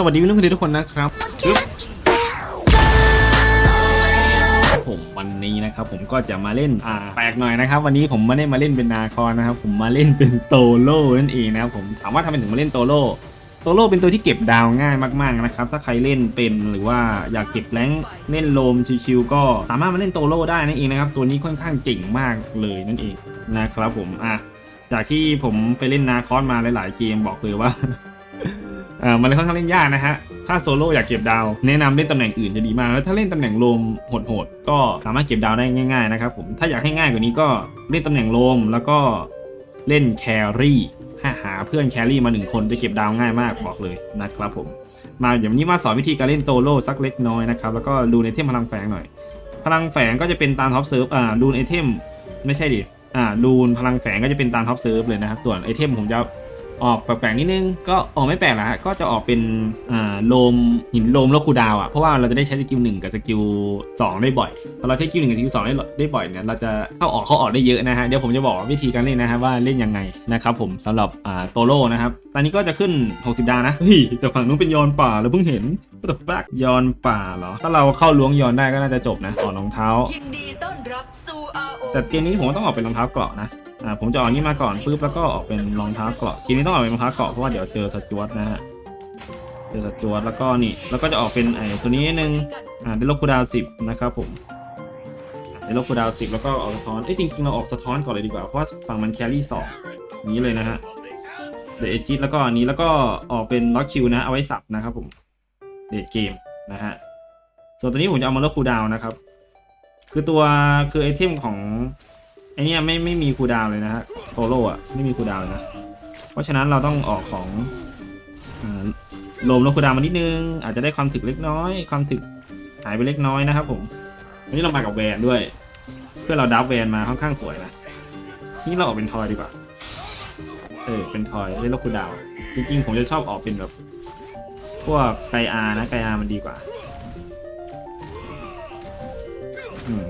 สวัสดีพี่ลุงคุณทุกคนนะครับผมวันนี้นะครับผมก็จะมาเล่นอ่าแปลกหน่อยนะครับ วันนี้ผมไม่ได้มาเล่นเป็นนาคอนนะครับ ผมมาเล่นเป็นโตโร่นั่นเองนะครับผมถามว่าทำไมถึงมาเล่นโตโร่โตโร่เป็นตัวที่เก็บดาวง่ายมากๆนะครับ ถ้าใครเล่นเป็นหรือว่าอยากเก็บแรงเล่นโลมชิวๆก็สามารถมาเล่นโตโร่ได้นั่นเองนะครับ ตัวนี้ค่อนข้างเก่งมากเลยนั่นเองนะครับผมอะจากที่ผมไปเล่นนาคอนมาหลาย ๆ เกมบอกเลยว่า อ่อมันเลยค่อนข้างเล่นยากนะฮะ ถ้าโซโล่อยากเก็บดาว แนะนำเล่นตำแหน่งอื่นจะดีมาก แล้วถ้าเล่นตำแหน่งโลมโหดๆก็สามารถเก็บดาวได้ง่ายๆนะครับผม ถ้าอยากให้ง่ายกว่านี้ก็เล่นตำแหน่งโลมแล้วก็เล่นแครี่หาหาเพื่อนแครี่มาหนึ่งคนจะเก็บดาวง่ายมากบอกเลยนะครับผม มาเดี๋ยววันนี้มาสอนวิธีการเล่นโตโล่สักเล็กน้อยนะครับ แล้วก็ดูในเทมพลังแฝงหน่อย พลังแฝงก็จะเป็นตามท็อปเซิร์ฟอ่าดูไอเทมไม่ใช่ดิอ่าดูพลังแฝงก็จะเป็นตามท็อปเซิร์ฟเลยนะครับ ส่วนไอเทมผมจะ ออกแปลกๆนิดนึง ก็ออกไม่แปลกละฮะก็จะออกเป็นอ่าโลมหินโลมแล้วคูลดาวน์อะเพราะว่าเราจะได้ใช้สกิลหนึ่งกับสกิลสองได้บ่อยพอเราใช้สกิลหนึ่งกับสกิลสองได้ได้บ่อยเนี่ยเราจะเข้าออกเข้าออกได้เยอะนะฮะเดี๋ยวผมจะบอกวิธีการเล่นนะฮะว่าเล่นยังไงนะครับผมสำหรับอ่าโตโร่นะครับตอนนี้ก็จะขึ้น 60 ดาวนะเฮ้ยแต่ฝั่งนู้นเป็นยอนป่าเราเพิ่งเห็น What the fuck ยอนป่าเหรอถ้าเราเข้าล้วงยอนได้ก็น่าจะจบนะถอดรองเท้ายินดีต้อนรับสู่ RO แต่เกมนี้ผมก็ต้องออกเป็นรองเท้าเกราะนะ อ่าผมจะออกนี่มาก่อนปุ๊บแล้วก็ออกเป็นรองเท้าเกราะเกมนี้ต้องออกเป็นรองเท้าเกราะเพราะว่าเดี๋ยวเจอสจวตนะฮะเจอสจวตแล้วก็นี่แล้วก็จะออกเป็นไอ้ตัวนี้นึงอ่าได้ลบคูดาวสิบนะครับผมอ่าได้ลบคูดาวสิบแล้วก็ออกสะท้อนเอ้ยจริงๆเราออกสะท้อนก่อนเลยดีกว่าเพราะว่าฝั่งมันแครี่สองนี้เลยนะฮะเดดเอจิตแล้วก็อันนี้แล้วก็ออกเป็นล็อกคิวนะเอาไว้สับนะครับผมเดดเกมนะฮะส่วนตัวนี้ผมจะเอามาลดคูดาวนะครับ คือตัวคือไอเทมของ ไอเนี้ยไม่ไม่มีคูดาวเลยนะฮะโตโร่อะไม่มีคูดาวเลยนะ เพราะฉะนั้นเราต้องออกของลมลดคูดาวมานิดนึง อาจจะได้ความถึกเล็กน้อย ความถึกหายไปเล็กน้อยนะครับผมวันนี้เรามากับแวนด้วย เพื่อเราดับแวนมาค่อนข้างสวยนะนี่เราออกเป็นทอยดีกว่าเออเป็นทอยได้ลดคูดาว จริงๆ ผมจะชอบออกเป็นแบบพวกไกอานะไกอามันดีกว่า อืม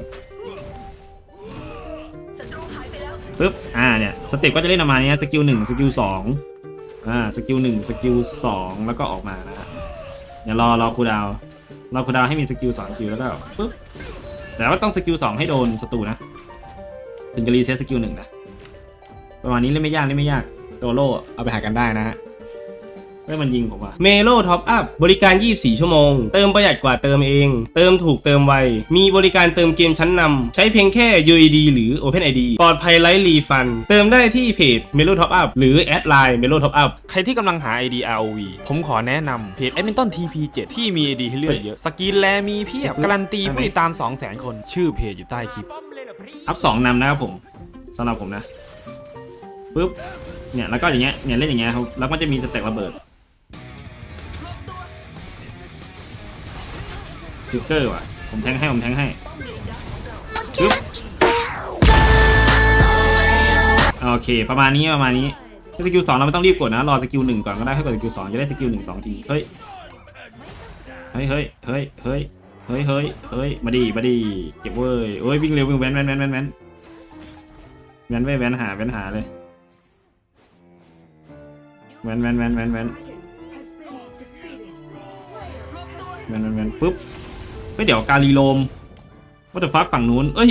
ปึ๊บ อ่าเนี่ย สเต็ปก็จะเล่นประมาณนี้สกิลหนึ่งสกิลสองอ่า สกิลหนึ่งสกิลสองแล้วก็ออกมานะฮะอย่ารอรอคูดาวรอคูดาวให้มีสกิลสองสกิลแล้วก็ปึ๊บ แต่ว่าต้องสกิลสองให้โดนศัตรูนะ ถึงจะรีเซ็ตสกิลหนึ่งนะ ประมาณนี้เล่นไม่ยากเล่นไม่ยาก โดโร่เอาไปหากันได้นะฮะ ไม่มันยิงผมอะเมโลท็อปอัพบริการ 24 ชั่วโมง เติมประหยัดกว่าเติมเอง เติมถูกเติมไว มีบริการเติมเกมชั้นนำ ใช้เพียงแค่ UID หรือ OpenID ปลอดภัยไร้รีฟัน เติมได้ที่เพจ Melo Top Up หรือแอดไลน์ Melo Top Up ใครที่กำลังหา ID ROV ผมขอแนะนำเพจ Edmonton TP7 ที่มี ID ให้เลือกเยอะ สกินแลมีเพียบ การันตีผู้ติดตาม 200,000 คน ชื่อเพจอยู่ใต้คลิป อัพสองนำนะครับผมสำหรับผมนะปึ๊บเนี่ยแล้วก็อย่างเงี้ยเนี่ยเล่นอย่างเงี้ยครับแล้วมันจะมีสเต็กระเบิด จูเกอร์ว่ะ ผมแทงให้ ผมแทงให้ชึบโอเค ประมาณนี้ประมาณนี้ถ้าสกิลสองเราไม่ต้องรีบกดนะ รอสกิลหนึ่งก่อนก็ได้ให้ากดสกิลสองจะได้สกิลหนึ่งสองที เฮ้ย เฮ้ยเฮ้ยเฮ้ยเฮ้ยเฮ้ยเฮ้ยเฮ้ยมาดีมาดีเก็บเว้ยเอ้ยวิ่งเร็ววิ่งแว้นแว้นแว้นแว้นแว้นแว้นแว้นหาแว้นหาเลยแว้นแว้นแว้นแว้นแว้นแว้นแว้นปุ๊บ ฮ้ยเดี๋ยวการีโลมว่าแต่ฟักฝั่งนู้น เอ้ย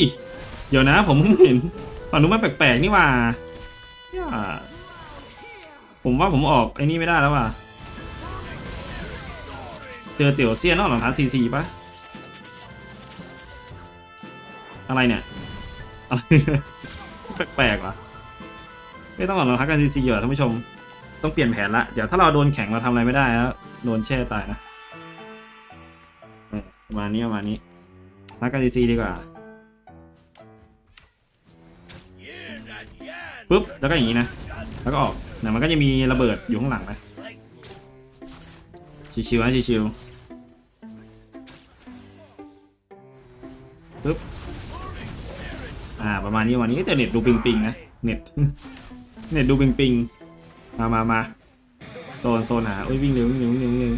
เดี๋ยวนะผมเพิ่งเห็นฝั่งนู้นมันแปลกๆนี่ว่าผมว่าผมออกไอ้นี่ไม่ได้แล้วว่ะ เจอเตี๋ยวเซียนนอกหลังคาซีซีปะอะไรเนี่ย อะไรแปลกๆว่ะไม่ต้องออกรองเท้ากันซีซีเหรอท่านผู้ชม ต้องเปลี่ยนแผนละ เดี๋ยวถ้าเราโดนแข่งเราทำอะไรไม่ได้แล้วโดนแช่ตายนะ มาณนี้ประมาณนี้ทักกันซีซีดีกว่าปุ๊บแล้วก็อย่างนี้นะ แล้วก็ออกเนี่ยมันก็จะมีระเบิดอยู่ข้างหลังนะชิวๆนะชิวๆปุ๊บอ่าประมาณนี้วันนี้แต่เน็ตดูปิงปิงๆนะเน็ตเน็ตดูปิงปิงๆมามามาโซนโซนหาโอ้ยวิ่งเร็ววิ่งเร็ววิ่งเร็ววิ่งเร็ว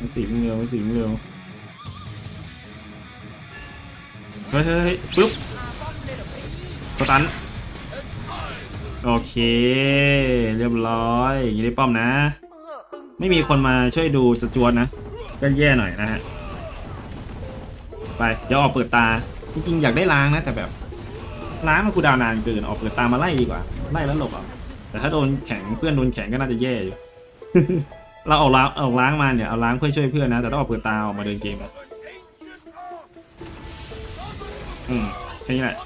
มาสีวิ่งเร็วมาสีวิ่เร็วเฮ้ยเฮ้ยเฮ้ยปุ๊บสตันโอเค เรียบร้อยอย่างนี้ได้ป้อมนะ ไม่มีคนมาช่วยดูสจวตนะ ก็แย่หน่อยนะฮะ ไป เดี๋ยวออกเปิดตา จริงๆ อยากได้ล้างนะ แต่แบบ ล้างมันคูดาวน์นานเกิน ออกเปิดตามาไล่ดีกว่า ไล่แล้วหลบอะแต่ถ้าโดนแข็งเพื่อนโดนแข็งก็น่าจะแย่อยู่ เราเอาล้างเอาล้างมาเนี่ยเอาล้างเพื่อช่วยเพื่อนนะแต่ต้องออกเปิดตาออกมาเดินเกมอะอืมแค่นี้แหละ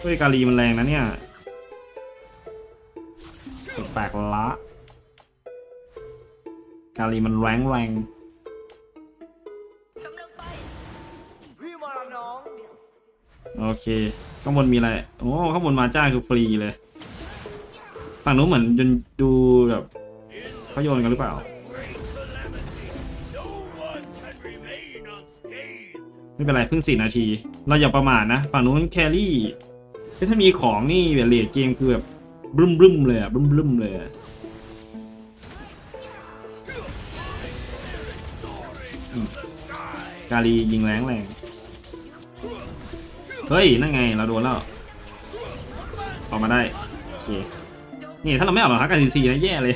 เฮ้ยกาลีมันแรงนะเนี่ยแปลกละกาลีมันแรงแรงกำลังโอเค ข้างบนมีอะไร โอ้ ข้างบนมาจ้าคือฟรีเลย ฝั่งนู้นเหมือนจนดูแบบ เขาโยนกันหรือเปล่าไม่เป็นไรเพิ่งสี่นาที เราอย่าประมาทนะ ฝั่งนู้นแครี่ถ้ามีของนี่แบบเลดเกมคือแบบบึ้มบึ้มเลยอะบึ้มบึ้มเลยกาลียิงแรงแรงเฮ้ย นั่นไง เราโดนแล้ว ออกมาได้ โอเค นี่ ถ้าเราไม่ออกหรอกครับการซีซีนะแย่เลย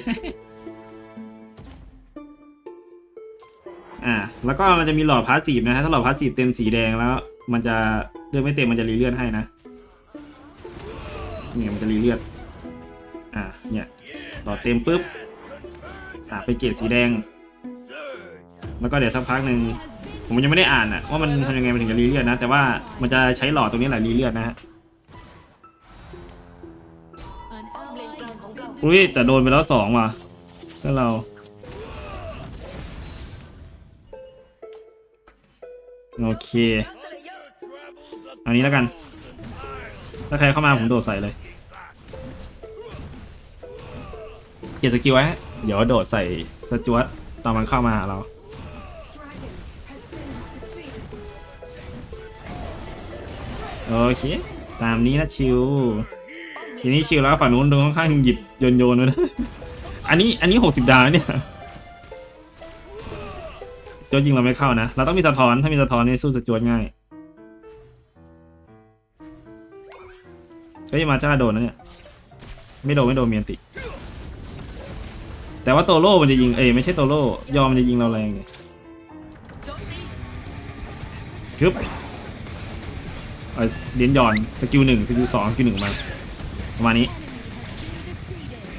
แล้วก็มันจะมีหลอดพาสซีฟนะฮะถ้าหลอดพาสซีฟเต็มสีแดงแล้ว มันจะเลือดไม่เต็มมันจะรีเลือดให้นะเนี่ยมันจะรีเลือดอ่าเนี่ยหลอดเต็มปุ๊บอ่าไปเกรดสีแดง แล้วก็เดี๋ยวสักพักหนึ่งผมยังไม่ได้อ่านอะว่ามันทำยังไงมันถึงจะรีเลือดนะ แต่ว่ามันจะใช้หลอดตรงนี้แหละรีเลือดนะฮะอุ้ยแต่โดนไปแล้วสองว่ะก็เรา โอเคอันนี้แล้วกัน ถ้าใครเข้ามาผมโดดใส่เลย เกียรสกิลไว้ เดี๋ยวโดดใส่สจวตตอนมันเข้ามาเราโอเค ตามนี้นะชิว ทีนี้ชิวแล้วฝั่งนู้นโดนค่อนข้างหยิบโยนโยนๆมานะอันนี้อันนี้หกสิบดาวเนี่ย วดยิงเราไม่เข้านะ เราต้องมีสะท้อน ถ้ามีสะท้อนนี่สู้สจวดง่ายเฮ้ยมาจ้าโดนนะเนี่ย ไม่โดนไม่โดนเมียนติ แต่ว่าโตโร่มันจะยิง เอ้ยไม่ใช่โตโร่ยอมมันจะยิงเราแรงไงโจมตีคึบเออเดียนยอนสกิลหนึ่งสกิลสองสกิลหนึ่งมาประมาณนี้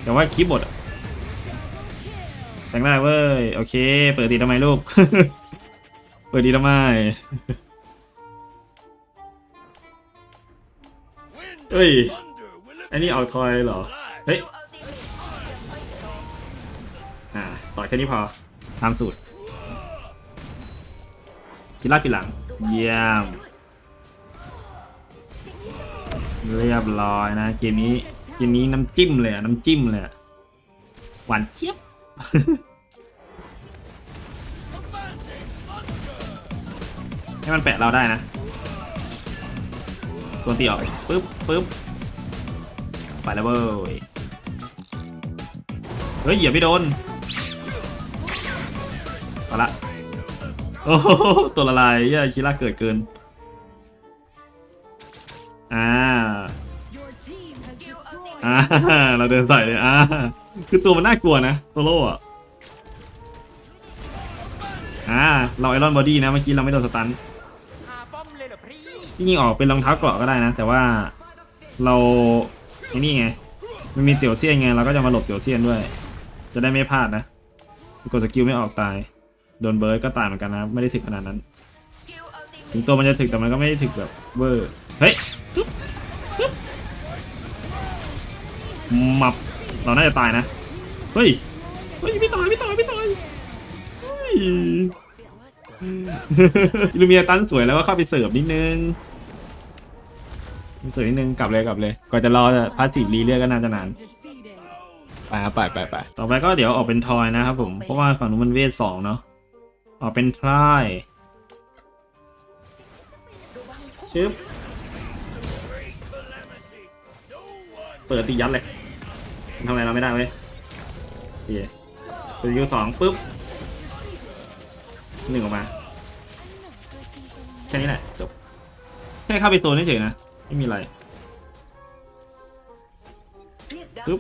แต่ว่าคลิปบทอะ แต่งได้เว้ย โอเค เปิดตีทำไมลูก เปิดตีทำไม เฮ้ย อันนี้เอาทอยเหรอ เฮ้ยอัลติเมทยังไม่พร้อมอ่า ต่อแค่นี้พอ ตามสูตรจิล่าปีหลัง เยี่ยม เรียบร้อยนะ เกมนี้ เกมนี้น้ำจิ้มเลยอะน้ำจิ้มเลยอะหวานเจี๊ยบ ให้มันแปะเราได้นะตัวตีออกปึ๊บปึ๊บไปแล้วเว้ย เฮ้ยเหยียบไม่โดนเอาละ โอ้โหตัวละลายเหี้ยคิล่าเกิดเกิน อ่า อ่าเราเดินใส่เลยอ่าคือตัวมันน่ากลัวนะตัวโล่อะอ่าเราไอรอนบอดี้นะเมื่อกี้เราไม่โดนสตันจริงๆออกเป็นรองเท้าเกราะก็ได้นะ แต่ว่าเราไอ้นี่ไงมันมีเตี่ยวเซียนไงเราก็จะมาหลบเตี่ยวเซียนด้วย จะได้ไม่พลาดนะกดสกิลไม่ออกตายโดนเบิร์ดก็ตายเหมือนกันนะ ไม่ได้ถึกขนาดนั้น ถึงตัวมันจะถึกแต่มันก็ไม่ได้ถึกแบบเวอร์เฮ้ย มับเราน่าจะตายนะ เฮ้ย เฮ้ยไม่ตายไม่ตายไม่ตายเฮ้ยลูเมียตันสวยแล้วก็เข้าไปเสิร์ฟนิดนึงเสิร์ฟนิดนึงกลับเลยกลับเลยก่อนจะรอพาสซีฟรีเลือดก็น่าจะนานไปไปไปไปต่อไปก็เดี๋ยวออกเป็นทอยนะครับผม เพราะว่าฝั่งนู้นมันเวทสองเนาะออกเป็นทรายชึบเปิดตียัดเลย ทำอะไรเราไม่ได้เว้ยโอเคสกิลสองปุ๊บหนึ่งออกมา แค่นี้แหละจบ แค่เข้าไปโซนเฉยๆนะ ไม่มีอะไรปึ๊บ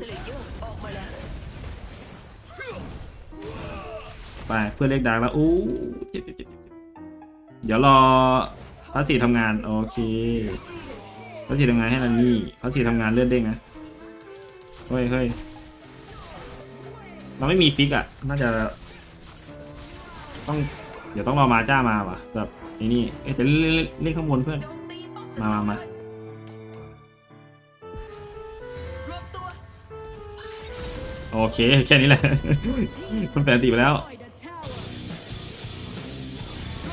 ไปเพื่อเรียกดาร์กแล้วอู้เจ็บเจ็บเจ็บเจ็บเดี๋ยวรอพระสีทำงาน โอเคพระสีทำงานให้นันนี่พระสีทำงานเลือดเด้งนะ เฮ้ยเฮ้ยเราไม่มีฟิกอะน่าจะ ต้อง เดี๋ยวต้องรอมาจ้ามาว่ะแบบไอ้นี่เอ๊ะจะเล่นเล่นเล่นเล่นข้างบนเพื่อน มามามาโอเค แค่นี้แหละมันแปลตีไปแล้ว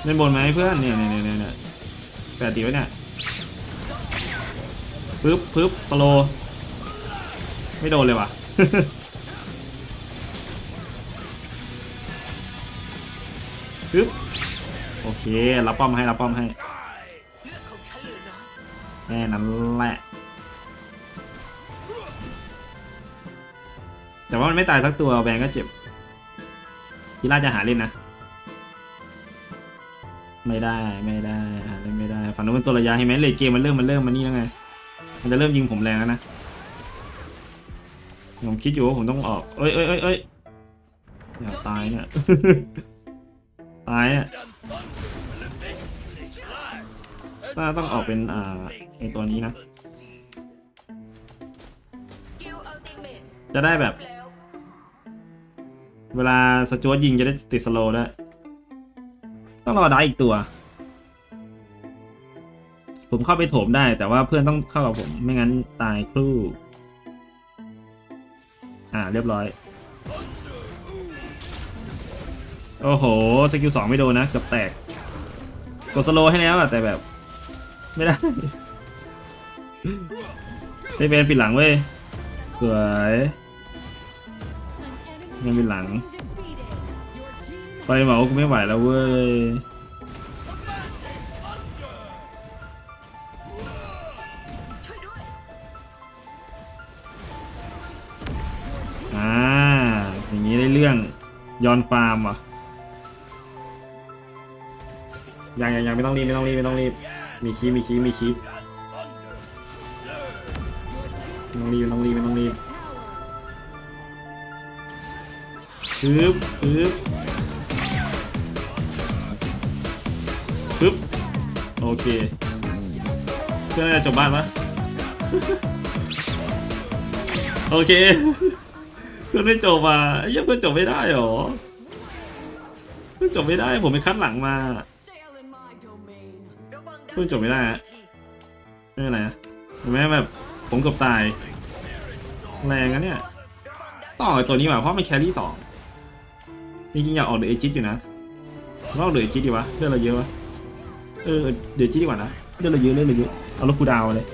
เล่นบนไหมเพื่อนเนี่ยเนี่ยเนี่ยเนี่ยเนี่ยแปดตีไว้เนี่ยปึ๊บปึ๊บสโล ไม่โดนเลยว่ะ ปึ๊บ โอเค รับป้อมให้ รับป้อมให้ แค่นั้นแหละ แต่ว่ามันไม่ตายสักตัวแบงก็เจ็บทีล่าจะหาเล่นนะ ไม่ได้ ไม่ได้หาเล่นไม่ได้ ฝั่งนู้นเป็นตัวระยะเห็นไหมเลยเกมมันเริ่มมันเริ่มมันนี่แล้วไง มันจะเริ่มยิงผมแรงแล้วนะ ผมคิดอยู่ว่าผมต้องออก เอ้ยเอ้ยเอ้ยเอ้ยอย่าตายเนี่ย ตายอะถ้าต้องออกเป็นอ่าไอตัวนี้นะ จะได้แบบ เวลาสจวตยิงจะได้ติดสโลด้วยต้องรอได้อีกตัว ผมเข้าไปโถมได้แต่ว่าเพื่อนต้องเข้ากับผมไม่งั้นตายครู่ อ่าเรียบร้อย โอ้โหสกิลสองไม่โดนนะเกือบแตก กดสโลให้แล้วอะแต่แบบ ไม่ได้เซเวนปิดหลังเว้ย สวยยังป็นหลัง ไปเหมากูไม่ไหวแล้วเว้ย ยอนฟาร์มเหรอะยังยังยังไม่ต้องรีบไม่ต้องรีบไม่ต้องรีบ มีคีมีคีมีคีไม่ต้องรีบไม่ต้องรีบไม่ต้องรีบปึ๊บปึ๊บปึ๊บโอเคเพื่อนจะจบบ้านปะโอเคเพื่อนไม่จบอะไอ้เหี้ยเพื่อนจบไม่ได้หรอ จบไม่ได้ผมไปคัดหลังมาเพิ่งจบไม่ได้อะไม่เป็นไรนะเห็นไหมแบบผมเกือบตาย แรงนะเนี่ยต่อตัวนี้ว่ะเพราะมันแครี่สองจริงๆอยากออกเดอเอจิตอยู่นะลอกเดอเอจิตดีวะเลือดเราเยอะวะเออเดอเอจิตดีกว่านะเลือดเราเยอะเลือดเราเยอะเอาลูกคูดาวเลย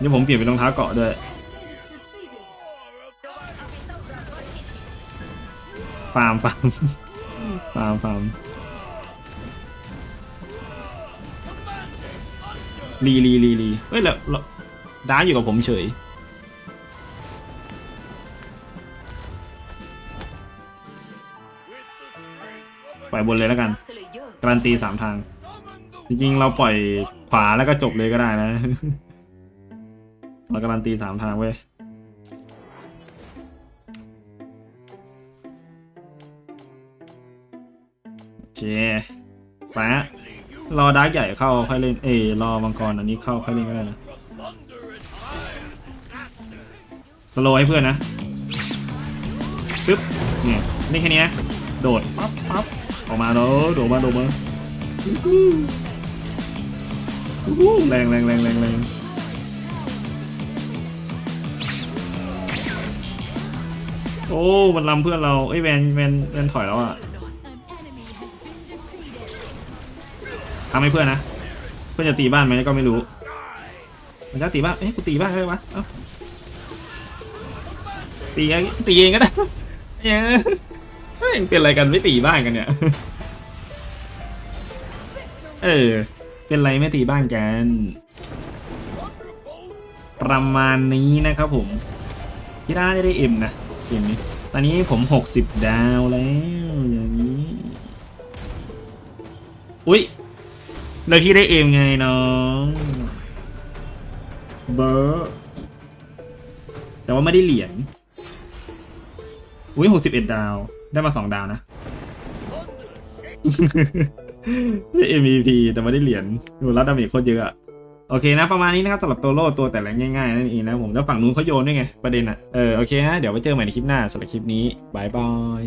นี่ผมเปลี่ยนเป็นรองเท้าเกาะด้วย ฟาร์มฟาร์มฟาร์มฟาร์มรีรีรีรีเฮ้ยแล้วแล้วดาร์กอยู่กับผมเฉยปล่อยบนเลยแล้วกันสเลเยอร์การันตีสามทาง จริงๆ เราปล่อยขวาแล้วก็จบเลยก็ได้นะ เราการันตีสามทางเว้ย ไปฮะรอดาร์กใหญ่เข้าค่อยเล่น เอยรอมังกรอันนี้เข้าค่อยเล่นก็ได้นะสโลให้เพื่อนนะปึ๊บเนี่ยนี่แค่นี้นะโดดปั๊บปั๊บออกมาเนาะโดดมาโดดมาแรงแรงแรงแรงแรงโอ้มันลำเพื่อนเราเอ้ยแวนแวนแวนถอยแล้วอะ ทำให้เพื่อนนะ เพื่อนจะตีบ้านไหมก็ไม่รู้ มันจะตีบ้าน เอ๊ะกูตีบ้านได้วะเอ้าตีเองตีเองก็ได้เอ้ยเฮ้ยเป็นอะไรกันไม่ตีบ้านกันเนี่ย เออ เป็นไรไม่ตีบ้านกัน ประมาณนี้นะครับผมที่ได้ได้เอ็มนะเกมนี้ ตอนนี้ผม 60 ดาวแล้วอย่างนี้ อุ๊ย แล้วที่ได้เอมไงน้องเบอร์แต่ว่าไม่ได้เหรียญอุ้ยหกสิบเอ็ดดาว ได้มาสองดาวนะ ได้ MVP แต่ไม่ได้เหรียญดูแล้วดาเมจโคตรเยอะอะโอเคนะ ประมาณนี้นะครับสำหรับตัวโล่ตัวแต่ละง่ายๆนั่นเองนะผมแล้วฝั่งนู้นเขาโยนด้วยไง ประเด็นอะเออ โอเคนะ เดี๋ยวไว้เจอใหม่ในคลิปหน้าสำหรับคลิปนี้บายบาย